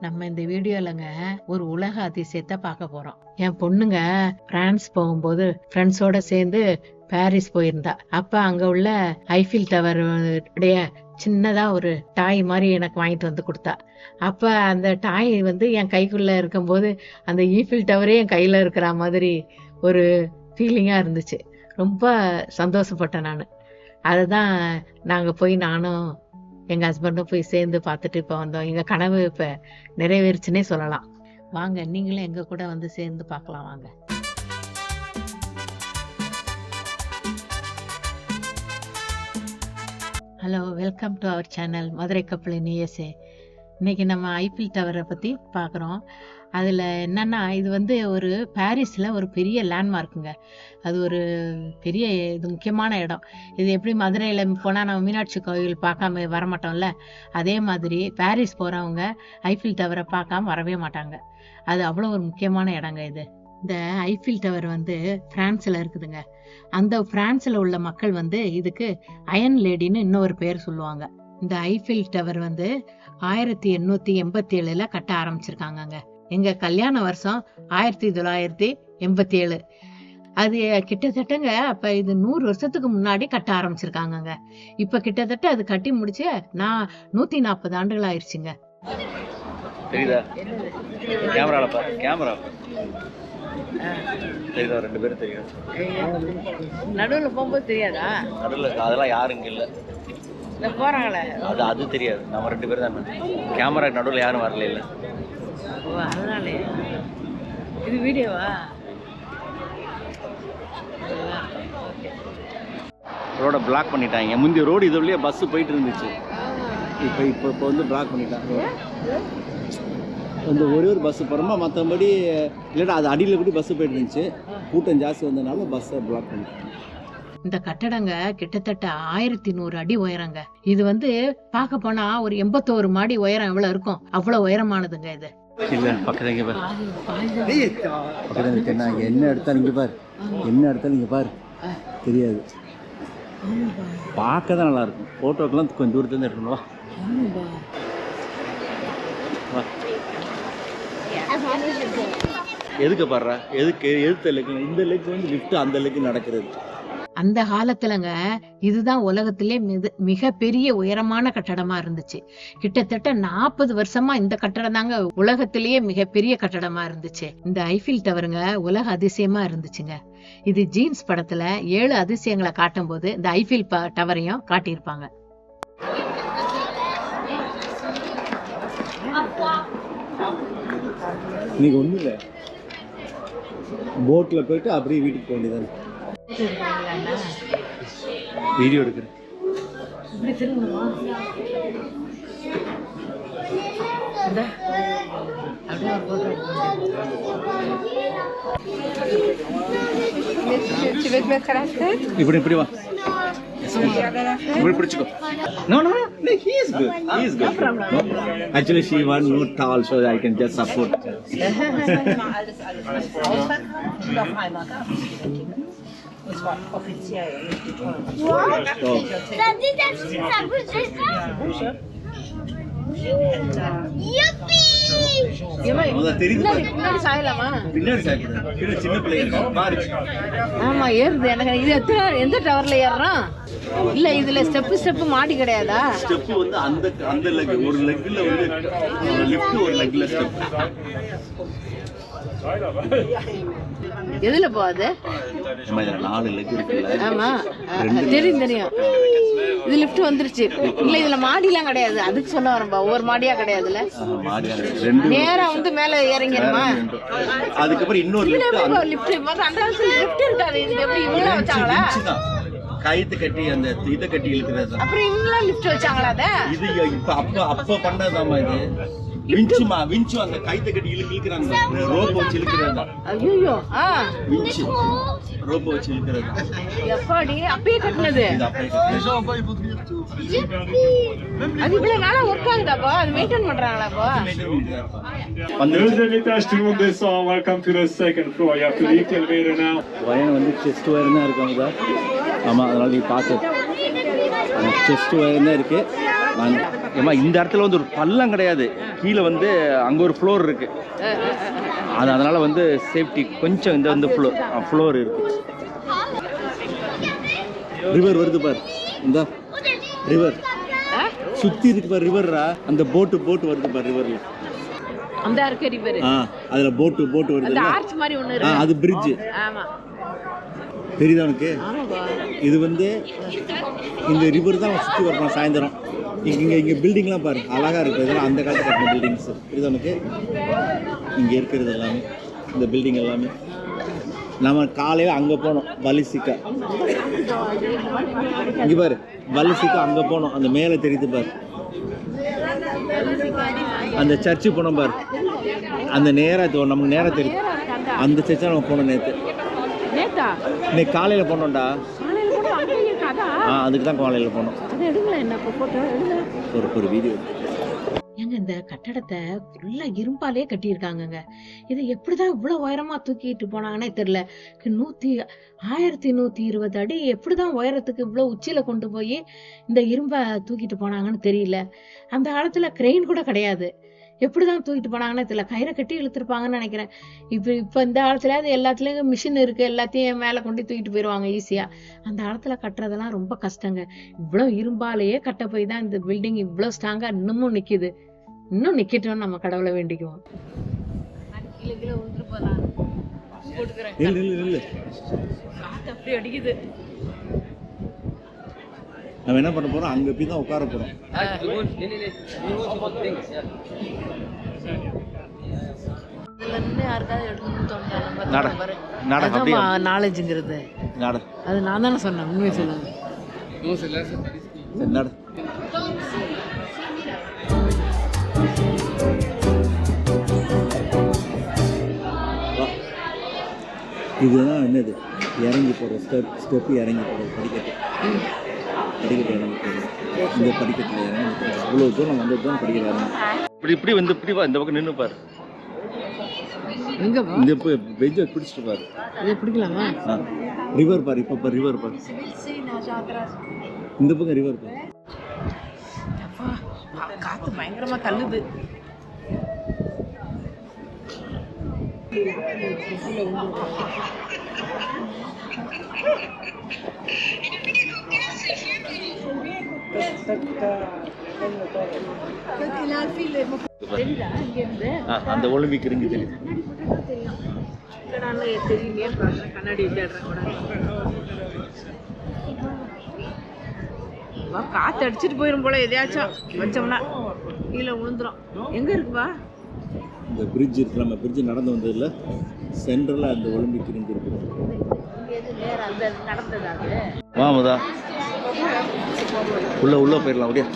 நம்ம இந்த வீடியோலங்க ஒரு உலக அதிசயத்தை பார்க்க போறோம். என் பொண்ணுங்க பிரான்ஸ் போகும்போது ஃப்ரெண்ட்ஸோட சேர்ந்து பாரிஸ் போயிருந்தா. அப்ப அங்க உள்ள ஐஃபில் டவர் உடைய சின்னதா ஒரு டாய் மாதிரி எனக்கு வாங்கிட்டு வந்து கொடுத்தா. அப்ப அந்த டாய் வந்து என் கைக்குள்ள இருக்கும்போது அந்த ஈஃபில் டவரே என் கையில இருக்கிற மாதிரி ஒரு ஃபீலிங்கா இருந்துச்சு. ரொம்ப சந்தோஷப்பட்டேன் நான். அதுதான் நாங்கள் போய் நானும் எங்க ஹஸ்பண்டும் போய் சேர்ந்து பார்த்துட்டு இப்போ வந்தோம். எங்க கனவு இப்ப நிறைவேறுச்சுன்னே சொல்லலாம். வாங்க நீங்களும் எங்க கூட வந்து சேர்ந்து பார்க்கலாம் வாங்க. Hello welcome to our channel Madurai கப்பலின் நியூஎஸ்ஏ இன்றைக்கி நம்ம ஐபிஎல் டவரை பற்றி பார்க்குறோம். அதில் என்னென்னா இது வந்து ஒரு பாரிஸில் ஒரு பெரிய லேண்ட்மார்க்குங்க அது ஒரு பெரிய இது முக்கியமான இடம். இது எப்படி மதுரையில் போனால் நம்ம மீனாட்சி கோவில் பார்க்காம வரமாட்டோம்ல? அதே மாதிரி பாரிஸ் போகிறவங்க ஐஃபில் டவரை பார்க்காம வரவே மாட்டாங்க. அது அவ்வளோ ஒரு முக்கியமான இடங்க இது. இந்த ஐஃபில் டவர் வந்து பிரான்ஸில் இருக்குதுங்க. அந்த பிரான்ஸில் உள்ள மக்கள் வந்து இதுக்கு அயன் லேடின்னு இன்னொரு பேர் சொல்லுவாங்க. இந்த ஐஃபில் டவர் வந்து ஆயிரத்தி எண்ணூற்றி எண்பத்தி ஏழில் கட்ட ஆரம்பிச்சிருக்காங்கங்க. எங்கள் கல்யாண வருஷம் ஆயிரத்தி தொள்ளாயிரத்தி எண்பத்தி ஏழு அது கிட்டத்தட்டங்க அப்ப இது நூறு வருஷத்துக்கு முன்னாடி கட்ட ஆரம்பிச்சிருக்காங்கங்க. இப்ப கிட்டத்தட்ட அது கட்டி முடிச்சு நான் நூத்தி நாற்பது ஆண்டுகள் ஆயிருச்சுங்க. தெரியுதா? கேமரால பாரு கேமரா. தெரியுதா? ரெண்டு பேரும் தெரியும். நடுவில் போகும்போது தெரியாதா? நடுவில் அதெல்லாம் யாரும் இங்க இல்ல. இந்த போறாங்களே. அது அது தெரியாது. நம்ம ரெண்டு பேரும் தான். கேமரா நடுவில் யாரும் வரல இல்ல. ஓ அதனாலே இது வீடியோவா? ரோட பிளாக் பண்ணிட்டாங்க. முந்தைய ரோடு இது வழியா பஸ் போயிட்டு இருந்துச்சு இப்போ இப்போ இப்போ வந்து பிளாக் பண்ணிட்டாங்க. அந்த ஒரே ஒரு பஸ் போகிறோமா மற்றபடி இல்லைன்னா அது அடியில் கூட பஸ் போயிட்டு இருந்துச்சு கூட்டம் ஜாஸ்தி வந்ததுனால பஸ்ஸை பிளாக் பண்ணிட்டாங்க. இந்த கட்டடங்க கிட்டத்தட்ட ஆயிரத்தி நூறு அடி உயரங்க. இது வந்து பார்க்க போனா ஒரு எண்பத்தோரு மாடி உயரம் எவ்வளவு இருக்கும்? அவ்வளவு உயரமானதுங்க இது. இல்லை பக்கத்துல இங்கே பாரு. பக்கத்தில் இருக்கு என்ன என்ன எடுத்தாலும் இங்கே பாரு. என்ன எடுத்தாலும் இங்கே பாரு. தெரியாது. பார்க்க தான் நல்லாயிருக்கும் ஃபோட்டோக்கெலாம் ஃபோட்டோக்கெல்லாம் கொஞ்சம் தூரத்துலேருந்து எடுக்கணும்வா எதுக்கு பாடுறா? எதுக்கு? எதுத்த லெக்கு இந்த லெக்கு வந்து லிஃப்ட்டு அந்த லெக்கு நடக்கிறது. அந்த காலத்துலங்க இதுதான் உலகத்திலே மிக மிகப்பெரிய உயரமான கட்டடமா இருந்துச்சு. கிட்டத்தட்ட நாற்பது வருஷமா இந்த கட்டடம் தாங்க உலகத்திலேயே மிகப்பெரிய கட்டடமா இருந்துச்சு. இந்த ஐஃபில் டவருங்க உலக அதிசயமா இருந்துச்சுங்க. இது ஜீன்ஸ் படத்துல ஏழு அதிசயங்களை காட்டும் போது இந்த ஐஃபில் டவரையும் காட்டியிருப்பாங்க. இன்னைக்கு ஒன்றும் இல்லை போட்டில் போயிட்டு அப்படியே வீட்டுக்கு போக வேண்டியதானே வீடியோ எடுக்கிறேன் இப்படி திரும்பணுமா இந்த அப்படியே ஒரு photo Tu veux te mettre à la fenêtre இப்படி இப்படி வா No, no, no. he is good. He is good. No. Actually, she was not tall, so I can just support. What? Yuppie! ஆமா ஏறுது எனக்கு. இது எத்தனை எந்த டவர்ல ஏறுறோம் இல்ல இதுல ஸ்டெப் ஸ்டெப் மாடி கிடையாதா? ஸ்டெப் வந்து அந்த அந்த லெக் ஒரு லெக்ல வந்து லிஃப்ட் ஒரு லெக்ல ஸ்டெப் எதுல போகுது நாலு லெக் இருக்குல்ல ஆமா தெரியும் தெரியும். இது லிஃப்ட் வந்துருச்சு. இல்ல இதுல மாடிலாம் கிடையாது. அதுக்கு சொல்ல வரம்பா ஒவ்வொரு மாடியா ரெண்டு நேரா வந்து மேல இறங்கிடுமா அதுக்கப்புறம் இன்னொரு லிஃப்ட் அந்த லிஃப்ட் அந்த காலத்துல லிஃப்ட் இருக்காது. இது எப்படி இவங்களா வச்சாங்களா? கயித்து கட்டி அந்த இதை கட்டி இழுக்கிறது அப்புறம் இவங்களா லிஃப்ட் வச்சாங்களா இது இப்ப அப்ப அப்ப பண்ணதாமா இது. விஞ்சுமா விஞ்சு அந்த கைத்தை கட்டி இழுக்கு இழுக்கிறாங்க. ரோப் வச்சு இழுக்கிறது தான் ஐயோ ஆ. விஞ்சு. ரோப் வச்சு இழுக்கிறது தான் எப்பாடி? அப்பயே கட்டினது. இது அப்படியே கட்டி அது இவ்வளவு நாளா ஒர்க் ஆகுதாப்பா? அது மெயின்டைன் பண்றாங்களா அப்போ வந்து Deuxième étage, tout le monde descend. Welcome to the second floor. You have to leave the elevator now. வயன் வந்து செஸ்ட் வயர் தான் இருக்கும் இதா ஆமாம் அதனால நீ பார்த்து செஸ்ட் வயர் தான் இருக்கு. ஏம்மா இந்த இடத்துல வந்து ஒரு பள்ளம் கிடையாது. கீழே வந்து அங்கே ஒரு ஃப்ளோர் இருக்கு. அது அதனால வந்து சேஃப்டி கொஞ்சம் இந்த வந்து ஃப்ளோர் ஃப்ளோர் இருக்கு. ரிவர் வருது பார். இந்த. ரிவர் சுத்தி இருக்கு பார் ரிவர்ரா அந்த போட்டு போட்டு வருது பார் ரிவர்ல அந்த இருக்க ரிவர் ஆ அதுல போட்டு போட்டு வருது அந்த ஆர்ச் மாதிரி இருக்கு. அது பிரிட்ஜ் ஆமா. தெரியுதா உனக்கு? இது வந்து இந்த ரிவர் தான் சுற்றி வரணும் சாயந்தரம். இங்கே இங்கே இங்கே பில்டிங்லாம் பாரு அழகாக இருக்குது இதெல்லாம் அந்த காலத்து கட்டின பில்டிங்ஸ் இது உனக்கு? இங்கே இருக்கிறது எல்லாமே. இந்த பில்டிங் எல்லாமே. நம்ம காலையில் அங்கே போனோம். பலிசிக்கா இங்கே பாரு. பலிசிக்கா அங்கே போனோம். அந்த மேலே தெரியுது பாரு. அந்த சர்ச்சு போனோம் பாரு. அந்த நேராக நமக்கு நேராக தெரியுது. அந்த சர்ச்சை நம்ம போனோம் நேற்று இன்னைக்கு காலையில் போனோம்டா காலையில கூட அங்கே இருக்காதா ஆ அதுக்கு தான் காலையில் போனோம். அது எடுங்களேன் என்ன இப்போ போட்டோ எடுங்க. ஒரு ஒரு வீடியோ ஏங்க இந்த கட்டடத்தை ஃபுல்லா இரும்பாலே கட்டியிருக்காங்கங்க. இது எப்படிதான் இவ்வளவு உயரமா தூக்கிட்டு போனாங்கன்னே தெரியல. நூத்தி ஆயிரத்தி நூத்தி இருபது அடி எப்படிதான் உயரத்துக்கு இவ்வளவு உச்சியில கொண்டு போய் இந்த இரும்பை தூக்கிட்டு போனாங்கன்னு தெரியல. அந்த காலத்துல கிரெயின் கூட கிடையாது. எப்படிதான் தூக்கிட்டு போனாங்கன்னு தெரியல. கயிறை கட்டி இழுத்துருப்பாங்கன்னு நினைக்கிறேன். இப்போ இப்போ இந்த காலத்துல அது எல்லாத்துலயும் மிஷின் இருக்கு. எல்லாத்தையும் மேலே கொண்டு தூக்கிட்டு போயிடுவாங்க ஈஸியா அந்த காலத்துல கட்டுறதெல்லாம் ரொம்ப கஷ்டங்க. இவ்வளவு இரும்பாலேயே கட்ட போய் தான் இந்த பில்டிங் இவ்வளவு ஸ்ட்ராங்கா இன்னமும் நிக்குது. இன்னும் நிக்கட்டும்னு நம்ம கடவுளை வேண்டிக்குவோம். கீழே கீழே விழுந்துட்டு போறான் போட்டுக்கிறேன் இல்லை இல்லை இல்லை காத்து அப்படி அடிக்குது நம்ம என்ன பண்ண போறோம்? அங்கே போய் தான் உட்கார அப்படியே நாலேஜுங்கிறது நட. அது நான் தானே சொன்னேன் உண்மையை சொல்லுங்க. நட. இதுதான் என்னது? இறங்கி போகிற ஸ்டெப் ஸ்டெப்பு இறங்கி போகிறது படிக்கட்டு. இறங்கி போகிறது இந்த படிக்கட்டில் இறங்கி இவ்வளோ தூரம் வந்து தான் படிக்கட்டு இறங்கி இப்படி இப்படி வந்து இப்படி வா இந்த பக்கம் நின்று பாரு. எங்க இந்த இப்போ பெஞ்சை பிடிச்சிட்டு பாரு. இதை பிடிக்கலாமா? ஆ. ரிவர் பாரு இப்போ பாரு ரிவர் பாரு. இந்த பக்கம் ரிவர் பாரு. காத்து பயங்கரமா தள்ளுது. ஆ அந்த ஒலிம்பிக் ரிங்கு தெரியுது கண்ணாடி காத்து அடிச்சிட்டு போயிரும் போல எதையாச்சும். வச்சோம்னா கீழே விழுந்துரும். எங்க இருக்குப்பா இந்த பிரிட்ஜ் இருக்கு நம்ம பிரிட்ஜ் நடந்து வந்ததில்ல சென்ட்ரலில் அந்த ஒலிம்பிக் ரிங் இருக்குது நேரம் அது வா உள்ள உள்ள போயிடலாம் அப்படியே.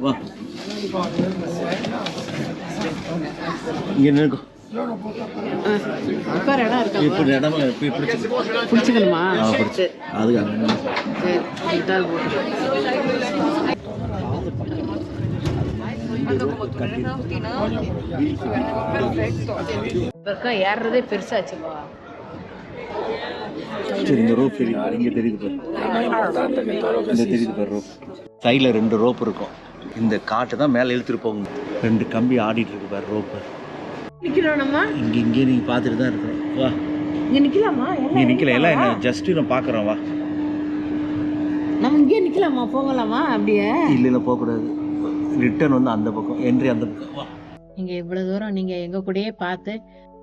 வா. இங்கே நிற்கும் உட்கார இடம் இருக்கா? இப்படி இடமா இப்படி பிடிச்சி பிடிச்சிக்கணுமா? பக்கம் ஏறுறதே பெருசாச்சுப்பா. சரி இந்த ரோப் தெரியுது பாரு, இங்கே தெரியுது பாரு. இந்த தெரியுது பாரு ரோப் சைடில் ரெண்டு ரோப் இருக்கும். இந்த காட்டை தான் மேலே இழுத்துட்டு போகும். ரெண்டு கம்பி ஆடிட்டு இருக்கு பாரு ரோப்பு இங்கே இங்கே நீங்கள் பார்த்துட்டு தான் இருக்கிறோம் வா. இங்க நிக்கலாமா? நீ நிற்கல எல்லாம் என்ன ஜஸ்ட்டு நான் பார்க்குறோம் வா. நம்ம இங்கே நிக்கலாமா? போகலாமா அப்படியே? இல்லை இல்லை போகக்கூடாது. ரிட்டர்ன் வந்து அந்த பக்கம் என்ட்ரி அந்த பக்கம். வா. நீங்க இவ்வளவு தூரம் நீங்க எங்க கூடயே பார்த்து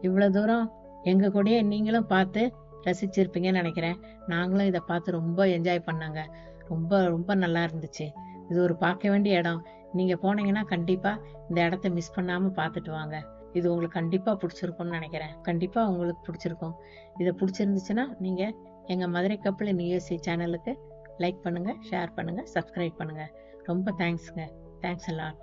இவ்வளவு தூரம் எங்கள் கூடயே நீங்களும் பார்த்து ரசிச்சிருப்பீங்கன்னு நினைக்கிறேன். நாங்களும் இதை பார்த்து ரொம்ப என்ஜாய் பண்ணாங்க. ரொம்ப ரொம்ப நல்லா இருந்துச்சு. இது ஒரு பார்க்க வேண்டிய இடம். நீங்கள் போனீங்கன்னா கண்டிப்பாக இந்த இடத்த மிஸ் பண்ணாமல் பார்த்துட்டு வாங்க. இது உங்களுக்கு கண்டிப்பாக பிடிச்சிருக்கும்னு நினைக்கிறேன். கண்டிப்பாக உங்களுக்கு பிடிச்சிருக்கும். இதை பிடிச்சிருந்துச்சுன்னா நீங்கள் எங்கள் மதுரை கப்பல் நியூஎஸ்சி சேனலுக்கு லைக் பண்ணுங்கள் ஷேர் பண்ணுங்கள் சப்ஸ்கிரைப் பண்ணுங்கள் ரொம்ப தேங்க்ஸுங்க தேங்க்ஸ் அலாட்